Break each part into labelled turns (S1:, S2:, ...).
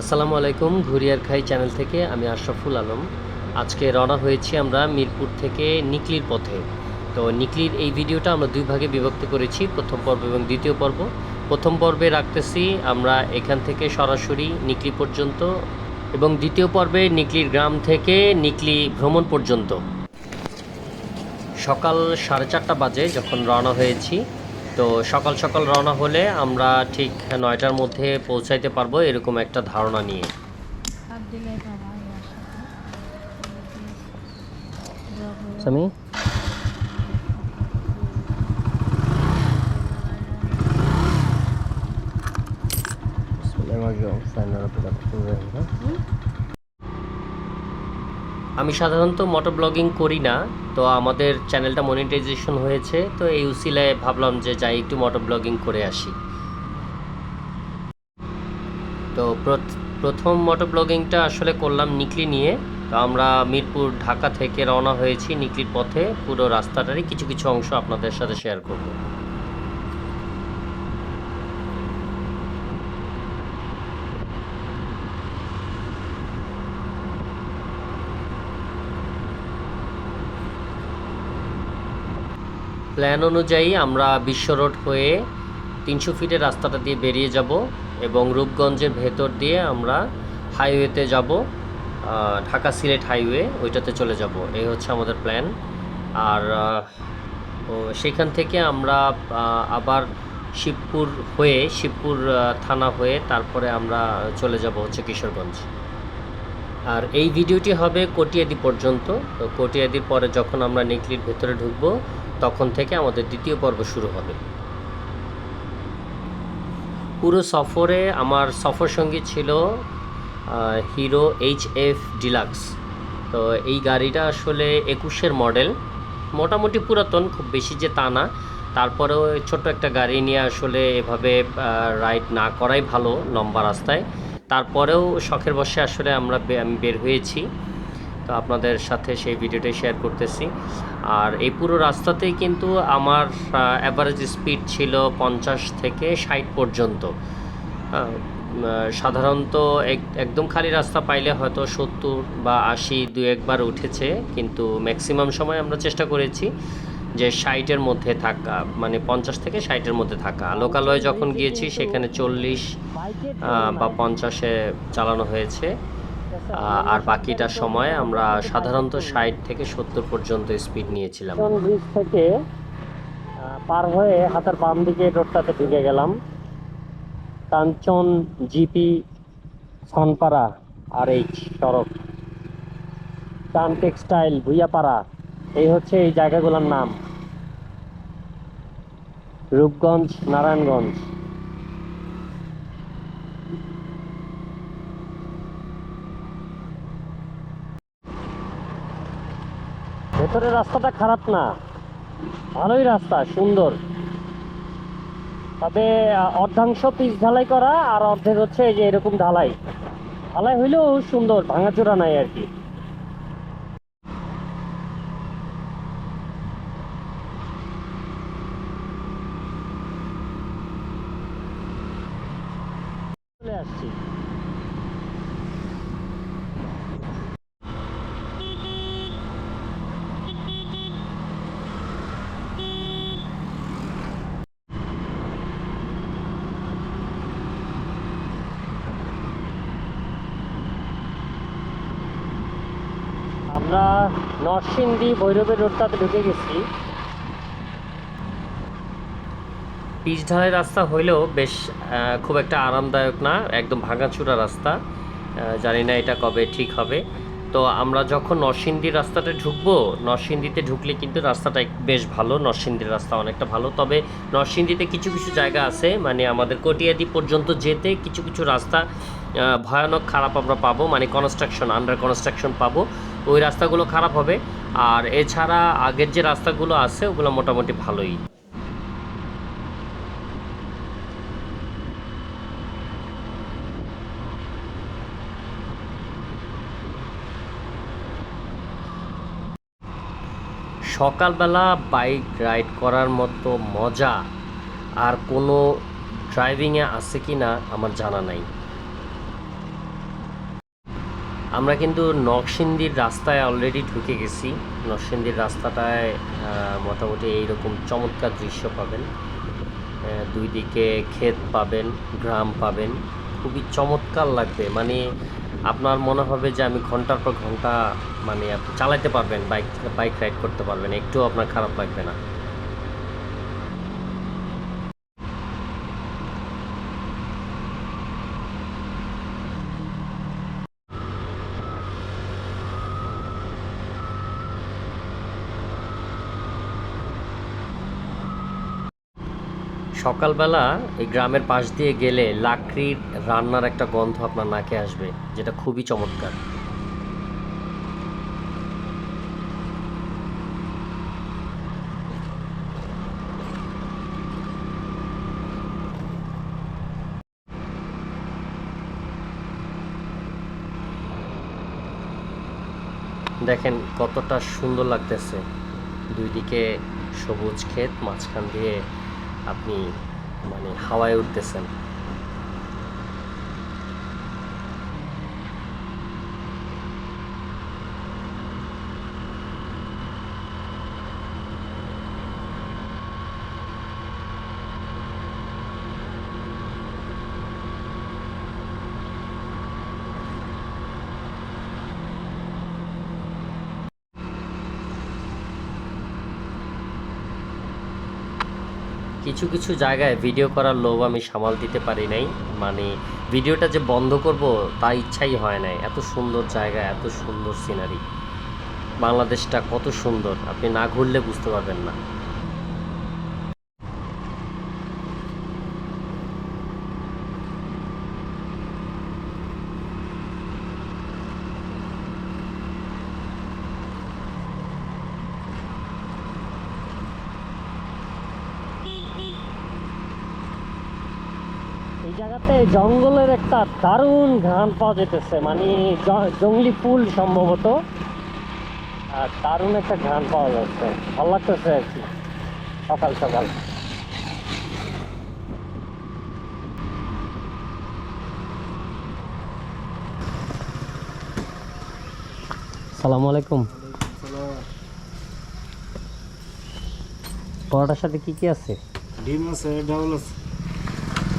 S1: আসসালামু আলাইকুম, ঘুরিয়ার খাই চ্যানেল থেকে আমি আশরাফুল আলম। আজকে রওনা হয়েছি আমরা মিরপুর থেকে নিকলির পথে। তো নিকলির এই ভিডিওটা আমরা দুই ভাগে বিভক্ত করেছি, প্রথম পর্ব এবং দ্বিতীয় পর্ব। প্রথম পর্বে রাখতেছি আমরা এখান থেকে সরাসরি নিকলি পর্যন্ত এবং দ্বিতীয় পর্বে নিকলির গ্রাম থেকে নিকলি ভ্রমণ পর্যন্ত। সকাল সাড়ে চারটা বাজে যখন রওনা হয়েছি তো সকাল সকাল রওনা হলে আমরা ঠিক নয়টার মধ্যে পৌঁছাইতে পারব এরকম একটা ধারণা নিয়ে। আমি সাধারণত মোটর ব্লগিং করি না, তো আমাদের চ্যানেলটা মনিটাইজেশন হয়েছে, তো এই উসিলায় ভাবলাম যে যাই একটু মোটর ব্লগিং করে আসি। তো প্রথ- প্রথম মোটর ব্লগিংটা আসলে করলাম নিকলি নিয়ে, তো আমরা মিরপুর, ঢাকা থেকে রওনা হয়েছি নিকলির পথে, পুরো রাস্তাটারই কিছু কিছু অংশ আপনাদের সাথে শেয়ার করব। প্ল্যান অনুযায়ী আমরা বিশ্ব রোড হয়ে তিনশো ফিটের রাস্তাটা দিয়ে বেরিয়ে যাব এবং রূপগঞ্জের ভেতর দিয়ে আমরা হাইওয়েতে যাব ঢাকা সিলেট হাইওয়ে, ওইটাতে চলে যাব। এই হচ্ছে আমাদের প্ল্যান। আর সেখান থেকে আমরা আবার শিবপুর হয়ে, শিবপুর থানা হয়ে তারপরে আমরা চলে যাব হচ্ছে কিশোরগঞ্জ। আর এই ভিডিওটি হবে কটিয়াদি পর্যন্ত। তো কটিয়াদির পরে যখন আমরা নিকলির ভেতরে ঢুকবো তখন থেকে আমাদের দ্বিতীয় পর্ব শুরু হবে। পুরো সফরে আমার সফর সঙ্গী ছিল হিরো এইচ এফ ডিলাক্স তো এই গাড়িটা আসলে একুশের মডেল। মোটামুটি পুরাতন, খুব বেশি যে তা না। তারপরেও ছোট্ট একটা গাড়ি নিয়ে আসলে এভাবে রাইড না করাই ভালো লম্বা রাস্তায়। তারপরেও শখের বসে আসলে আমরা আমি বের হয়েছি। তো আপনাদের সাথে সেই ভিডিওটাই শেয়ার করতেছি। আর এই পুরো রাস্তাতেই কিন্তু আমার অ্যাভারেজ স্পিড ছিল পঞ্চাশ থেকে ষাট পর্যন্ত। সাধারণত এক- একদম খালি রাস্তা পাইলে হয়তো সত্তর বা আশি দু একবার উঠেছে, কিন্তু ম্যাক্সিমাম সময় আমরা চেষ্টা করেছি যে ষাটের মধ্যে থাকা মানে পঞ্চাশ থেকে ষাটের মধ্যে থাকা। লোকালয়ে যখন গিয়েছি, সেখানে চল্লিশ বা পঞ্চাশে চালানো হয়েছে। আর বাকিটা সময় আমরা সাধারণত ষাট থেকে সত্তর পর্যন্ত স্পিড নিয়েছিলাম। ব্রিজ থেকে পার হয়ে হাতের বাম দিকে রোডটাতে ঢুকে গেলাম। কাঞ্চন, জিপি, সনপাড়া আর এইচ সড়ক। টান টেক্সটাইল, ভুইয়াপাড়া, এই হচ্ছে এই জায়গাগুলোর নাম। রূপগঞ্জ, নারায়ণগঞ্জ। ভেতরের রাস্তাটা খারাপ না। ভালোই রাস্তা, সুন্দর। তবে অর্ধাংশ পিচ ঢালাই করা আর অর্ধেক হচ্ছে এই যে এরকম ঢালাই। ঢালাই হইলেও সুন্দর, ভাঙাচোরা নাই আর কি। চলে আসছি। আমরা নরসিংদী ভৈরবের রোডটাতে ঢুকে গেছি। পিচ ঢালাই রাস্তা হইলেও বেশ খুব একটা আরামদায়ক না, একদম ভাঙাচুরা রাস্তা। জানি না এটা কবে ঠিক হবে। তো আমরা যখন নরসিংদীর রাস্তাটা ঢুকবো, নরসিংদীতে ঢুকলে কিন্তু রাস্তাটা বেশ ভালো, নরসিংদীর রাস্তা অনেকটা ভালো। তবে নরসিংদীতে কিছু কিছু জায়গা আছে মানে আমাদের কটিয়াদি পর্যন্ত যেতে কিছু কিছু রাস্তা ভয়ানক খারাপ আমরা পাবো মানে কনস্ট্রাকশন আন্ডার কনস্ট্রাকশন পাবো। ওই রাস্তাগুলো খারাপ হবে। আর এছাড়া আগের যে রাস্তাগুলো আছে, ওগুলো মোটামুটি ভালোই। সকালবেলা বাইক রাইড করার মতো মজা আর কোনো ড্রাইভিংয়ে আছে কি না আমার জানা নাই। আমরা কিন্তু নরসিংদীর রাস্তায় অলরেডি ঢুকে গেছি। নরসিংদীর রাস্তাটায় মোটামুটি এইরকম চমৎকার দৃশ্য পাবেন। দুই দিকে ক্ষেত পাবেন, গ্রাম পাবেন। খুবই চমৎকার লাগবে। মানে আপনার মনে হবে যে আমি ঘণ্টার পর ঘণ্টা মানে আপনি চালাতে পারবেন, বাইক বাইক রাইড করতে পারবেন। একটুও আপনার খারাপ লাগবে না। সকালবেলা এই গ্রামের পাশ দিয়ে গেলে লাকড়ির রান্নার একটা গন্ধ আপনার নাকে আসবে, যেটা খুবই চমৎকার। দেখেন কতটা সুন্দর লাগতেছে। দুই দিকে সবুজ ক্ষেত, মাঝখান দিয়ে আপনি মানে হাওয়ায় উঠতেছেন। কিছু কিছু জায়গায় ভিডিও করার লোভ আমি সামাল দিতে পারি নাই। মানে ভিডিওটা যে বন্ধ করব তা ইচ্ছাই হয় নাই। এত সুন্দর জায়গা, এত সুন্দর সিনারি বাংলাদেশটা কত সুন্দর, আপনি না ঘুরলে বুঝতে পারবেন না। এই জায়গাতে জঙ্গলের একটা দারুণ ঘ্রাণ পাওয়া যেতেছে। মানে জঙ্গলি ফুল সম্ভবত। আর দারুণ একটা ঘ্রাণ পাওয়া যাচ্ছে। ভালো লাগতেছে আর কি। সকাল সকাল। সালামু আলাইকুম। পরোটার সাথে কি কি আছে?
S2: ডিম আছে ডাবল আছে।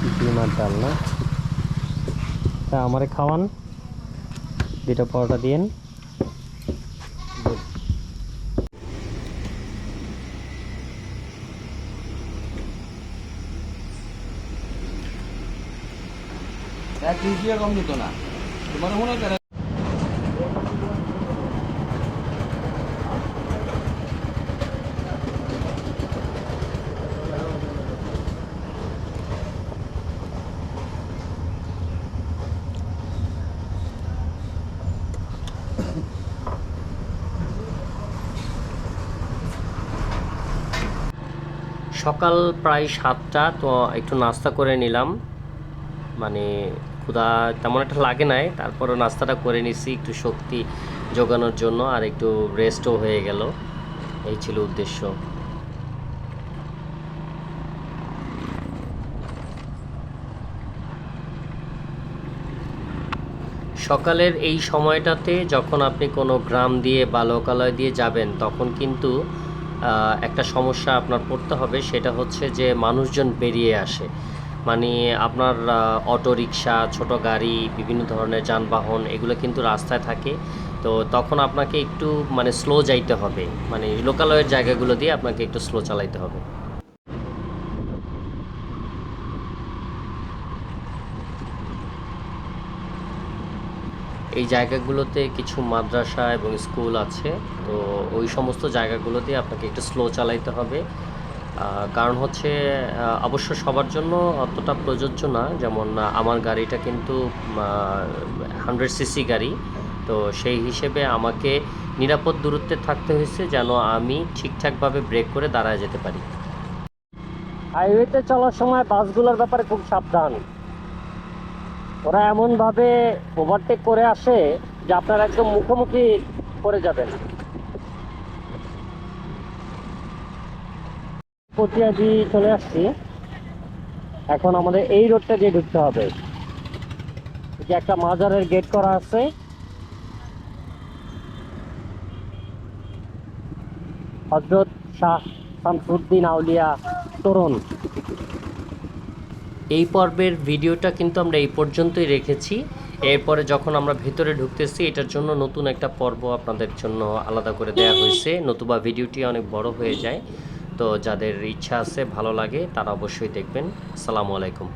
S1: ডিম আর ডাল, না? তা আমারে খাওয়ান। দুটা পরোটা দিন
S2: এক দিত না? তোমার মনে করে
S1: সকাল প্রায় সাতটা, তো একটু নাস্তা করে নিলাম। মানে ক্ষুধা তেমন একটা লাগে নাই, তারপরও নাস্তাটা করে নিছি, একটু শক্তি যোগানোর জন্য, আর একটু রেস্টও হয়ে গেল। এই ছিল উদ্দেশ্য। সকালের এই সময়টাতে যখন আপনি কোনো গ্রাম দিয়ে বা লোকালয় দিয়ে যাবেন, তখন কিন্তু একটা সমস্যা আপনার পড়তে হবে, সেটা হচ্ছে যে মানুষজন বেরিয়ে আসে। মানে আপনার অটো রিক্সা ছোটো গাড়ি, বিভিন্ন ধরনের যানবাহন, এগুলো কিন্তু রাস্তায় থাকে। তো তখন আপনাকে একটু মানে স্লো যাইতে হবে। মানে লোকালয়ের জায়গাগুলো দিয়ে আপনাকে একটু স্লো চালাইতে হবে। এই জায়গাগুলোতে কিছু মাদ্রাসা এবং স্কুল আছে, তো ওই সমস্ত জায়গাগুলোতে আপনাকে একটু স্লো চালাইতে হবে। কারণ হচ্ছে অবশ্য সবার জন্য অতটা প্রযোজ্য না, যেমন আমার গাড়িটা কিন্তু হান্ড্রেড সিসি গাড়ি, তো সেই হিসেবে আমাকে নিরাপদ দূরত্বে থাকতে হয়েছে যেন আমি ঠিকঠাকভাবে ব্রেক করে দাঁড়ায় যেতে পারি। হাইওয়েতে চলার সময় বাসগুলোর ব্যাপারে খুব সাবধান। ওরা এমনভাবে ওভারটেক করে আসে যে আপনারা একদম মুখোমুখি করে যাবেন। পটিয়াজি চলে আসছি। এখন আমাদের এই রোডটা দিয়ে ঢুকতে হবে। যে একটা মাজারের গেট করা আছে। হজরত শাহ শামসুদ্দিন আউলিয়া, তরুণ। এই পর্বের ভিডিওটা কিন্তু আমরা এই পর্যন্তই রেখেছি। এরপরে যখন আমরা ভেতরে ঢুকতেছি এটার জন্য নতুন একটা পর্ব আপনাদের জন্য আলাদা করে দেয়া হয়েছে। নতুবা ভিডিওটি অনেক বড় হয়ে যায়। তো যাদের ইচ্ছা আছে ভালো লাগে তারা অবশ্যই দেখবেন। আসসালামু আলাইকুম।